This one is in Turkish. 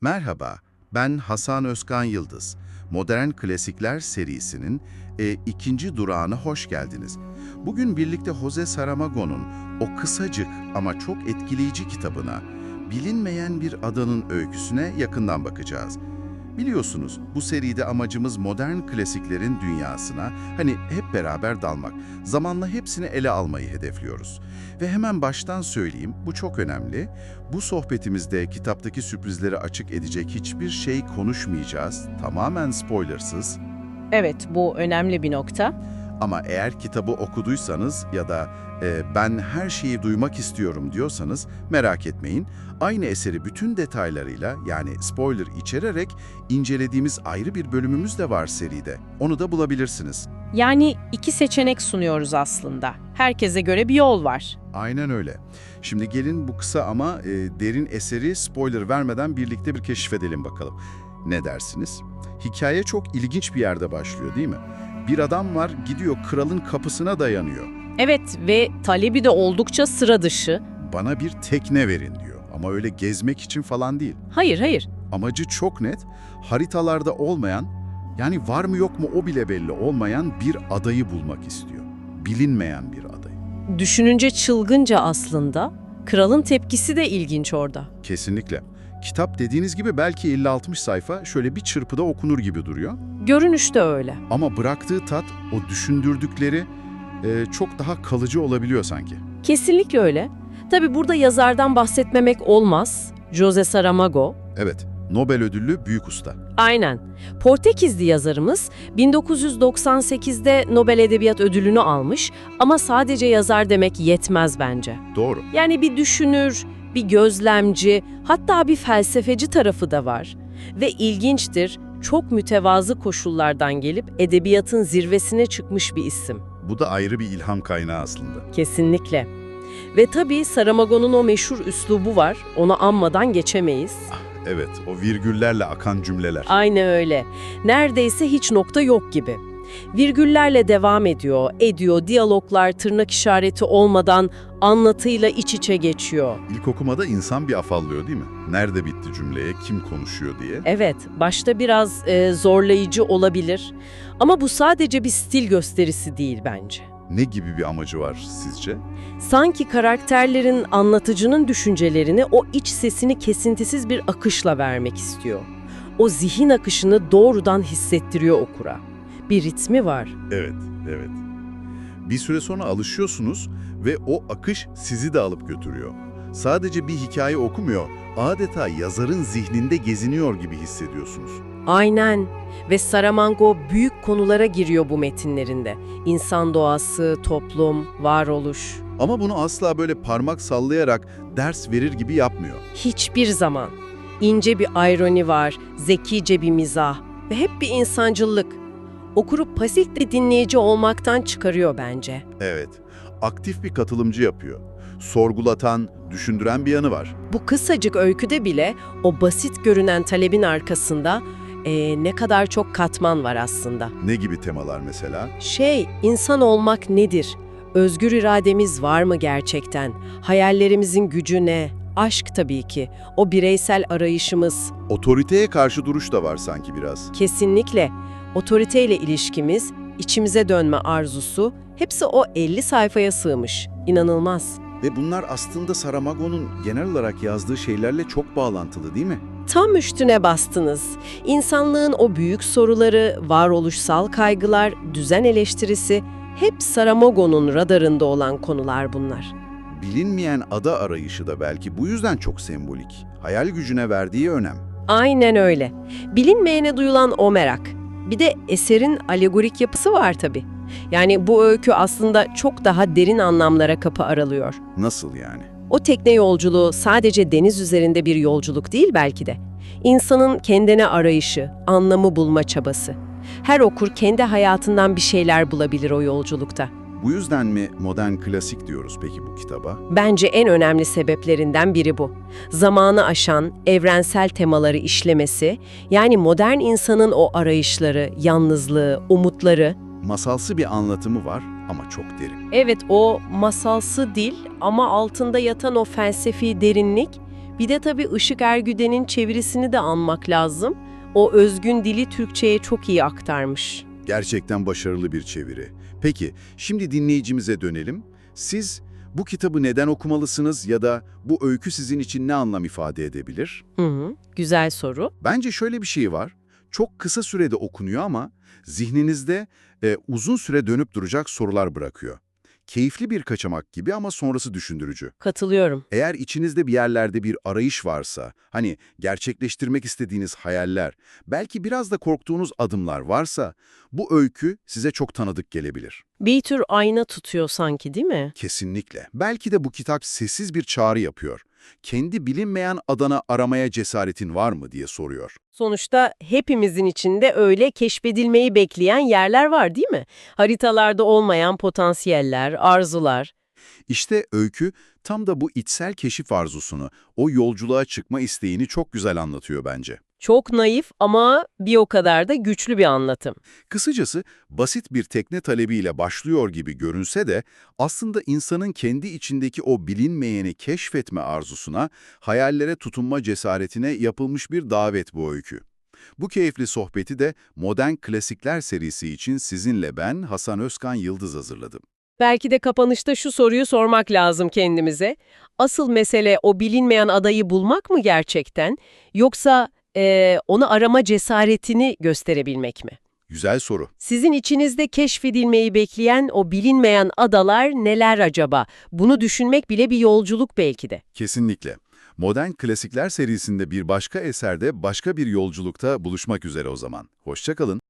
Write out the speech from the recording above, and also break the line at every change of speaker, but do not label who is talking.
Merhaba, ben Hasan Özkan Yıldız. Modern Klasikler serisinin e, ikinci durağına hoş geldiniz. Bugün birlikte Jose Saramago'nun o kısacık ama çok etkileyici kitabına, bilinmeyen bir adanın öyküsüne yakından bakacağız. Biliyorsunuz bu seride amacımız modern klasiklerin dünyasına hani hep beraber dalmak, zamanla hepsini ele almayı hedefliyoruz. Ve hemen baştan söyleyeyim, bu çok önemli. Bu sohbetimizde kitaptaki sürprizleri açık edecek hiçbir şey konuşmayacağız, tamamen spoilersız.
Evet, bu önemli bir nokta.
Ama eğer kitabı okuduysanız ya da e, ben her şeyi duymak istiyorum diyorsanız merak etmeyin. Aynı eseri bütün detaylarıyla yani spoiler içererek incelediğimiz ayrı bir bölümümüz de var seride. Onu da bulabilirsiniz.
Yani iki seçenek sunuyoruz aslında. Herkese göre bir yol var.
Aynen öyle. Şimdi gelin bu kısa ama e, derin eseri spoiler vermeden birlikte bir keşfedelim bakalım. Ne dersiniz? Hikaye çok ilginç bir yerde başlıyor değil mi? Bir adam var gidiyor kralın kapısına dayanıyor.
Evet ve talebi de oldukça sıra dışı.
Bana bir tekne verin diyor. Ama öyle gezmek için falan değil.
Hayır hayır,
Amacı çok net. Haritalarda olmayan, yani var mı yok mu o bile belli olmayan bir adayı bulmak istiyor. Bilinmeyen bir adayı.
düşününce çılgınca aslında. Kralın tepkisi de ilginç orada.
Kesinlikle. Kitap dediğiniz gibi belki 50-60 sayfa şöyle bir çırpıda okunur gibi duruyor.
Görünüşte öyle.
Ama bıraktığı tat, o düşündürdükleri e, çok daha kalıcı olabiliyor sanki.
Kesinlikle öyle. Tabi burada yazardan bahsetmemek olmaz. Jose Saramago.
Evet, Nobel ödüllü büyük usta.
Aynen. Portekizli yazarımız 1998'de Nobel Edebiyat Ödülünü almış ama sadece yazar demek yetmez bence.
Doğru.
Yani bir düşünür, bir gözlemci, hatta bir felsefeci tarafı da var. Ve ilginçtir, çok mütevazı koşullardan gelip edebiyatın zirvesine çıkmış bir isim.
Bu da ayrı bir ilham kaynağı aslında.
Kesinlikle. Ve tabii Saramago'nun o meşhur üslubu var, onu anmadan geçemeyiz.
Evet, o virgüllerle akan cümleler.
Aynen öyle. Neredeyse hiç nokta yok gibi. Virgüllerle devam ediyor, ediyor, diyaloglar tırnak işareti olmadan anlatıyla iç içe geçiyor.
İlk okumada insan bir afallıyor değil mi? Nerede bitti cümleye, kim konuşuyor diye.
Evet, başta biraz e, zorlayıcı olabilir ama bu sadece bir stil gösterisi değil bence.
Ne gibi bir amacı var sizce?
Sanki karakterlerin anlatıcının düşüncelerini o iç sesini kesintisiz bir akışla vermek istiyor. O zihin akışını doğrudan hissettiriyor okura. Bir ritmi var.
Evet, evet. Bir süre sonra alışıyorsunuz ve o akış sizi de alıp götürüyor. Sadece bir hikaye okumuyor, adeta yazarın zihninde geziniyor gibi hissediyorsunuz.
Aynen. Ve Saramago büyük konulara giriyor bu metinlerinde. İnsan doğası, toplum, varoluş.
Ama bunu asla böyle parmak sallayarak ders verir gibi yapmıyor.
Hiçbir zaman. İnce bir ironi var, zekice bir mizah ve hep bir insancıllık. Okuru pasif bir dinleyici olmaktan çıkarıyor bence.
Evet, aktif bir katılımcı yapıyor. Sorgulatan, düşündüren bir yanı var.
Bu kısacık öyküde bile o basit görünen talebin arkasında eee, ne kadar çok katman var aslında.
Ne gibi temalar mesela?
Şey, insan olmak nedir? Özgür irademiz var mı gerçekten? Hayallerimizin gücü ne? Aşk tabii ki. O bireysel arayışımız.
Otoriteye karşı duruş da var sanki biraz.
Kesinlikle. Otoriteyle ilişkimiz, içimize dönme arzusu, hepsi o 50 sayfaya sığmış. İnanılmaz.
Ve bunlar aslında Saramago'nun genel olarak yazdığı şeylerle çok bağlantılı değil mi?
Tam üstüne bastınız. İnsanlığın o büyük soruları, varoluşsal kaygılar, düzen eleştirisi hep Saramago'nun radarında olan konular bunlar.
Bilinmeyen ada arayışı da belki bu yüzden çok sembolik. Hayal gücüne verdiği önem.
Aynen öyle. Bilinmeyene duyulan o merak. Bir de eserin alegorik yapısı var tabii. Yani bu öykü aslında çok daha derin anlamlara kapı aralıyor.
Nasıl yani?
O tekne yolculuğu sadece deniz üzerinde bir yolculuk değil belki de. İnsanın kendine arayışı, anlamı bulma çabası. Her okur kendi hayatından bir şeyler bulabilir o yolculukta.
Bu yüzden mi modern klasik diyoruz peki bu kitaba?
Bence en önemli sebeplerinden biri bu. Zamanı aşan, evrensel temaları işlemesi, yani modern insanın o arayışları, yalnızlığı, umutları,
Masalsı bir anlatımı var ama çok derin.
evet o masalsı dil ama altında yatan o felsefi derinlik Bir de tabii Işık Ergüden'in çevirisini de anmak lazım. O özgün dili Türkçe'ye çok iyi aktarmış.
Gerçekten başarılı bir çeviri. Peki, şimdi dinleyicimize dönelim. Siz bu kitabı neden okumalısınız ya da bu öykü sizin için ne anlam ifade edebilir?
Hı hı, güzel soru.
Bence şöyle bir şey var. Çok kısa sürede okunuyor ama zihninizde e, uzun süre dönüp duracak sorular bırakıyor. Keyifli bir kaçamak gibi ama sonrası düşündürücü.
Katılıyorum.
Eğer içinizde bir yerlerde bir arayış varsa, hani gerçekleştirmek istediğiniz hayaller, belki biraz da korktuğunuz adımlar varsa, bu öykü size çok tanıdık gelebilir.
Bir tür ayna tutuyor sanki değil mi?
Kesinlikle. Belki de bu kitap sessiz bir çağrı yapıyor. Kendi bilinmeyen adana aramaya cesaretin var mı diye soruyor.
Sonuçta hepimizin içinde öyle keşfedilmeyi bekleyen yerler var değil mi? Haritalarda olmayan potansiyeller, arzular.
İşte öykü tam da bu içsel keşif arzusunu, o yolculuğa çıkma isteğini çok güzel anlatıyor bence.
Çok naif ama bir o kadar da güçlü bir anlatım.
Kısacası basit bir tekne talebiyle başlıyor gibi görünse de aslında insanın kendi içindeki o bilinmeyeni keşfetme arzusuna, hayallere tutunma cesaretine yapılmış bir davet bu öykü. Bu keyifli sohbeti de Modern Klasikler serisi için sizinle ben Hasan Özkan Yıldız hazırladım.
Belki de kapanışta şu soruyu sormak lazım kendimize. Asıl mesele o bilinmeyen adayı bulmak mı gerçekten? Yoksa eee, onu arama cesaretini gösterebilmek mi?
Güzel soru.
Sizin içinizde keşfedilmeyi bekleyen o bilinmeyen adalar neler acaba? Bunu düşünmek bile bir yolculuk belki de.
Kesinlikle. Modern Klasikler serisinde bir başka eserde başka bir yolculukta buluşmak üzere o zaman. Hoşçakalın.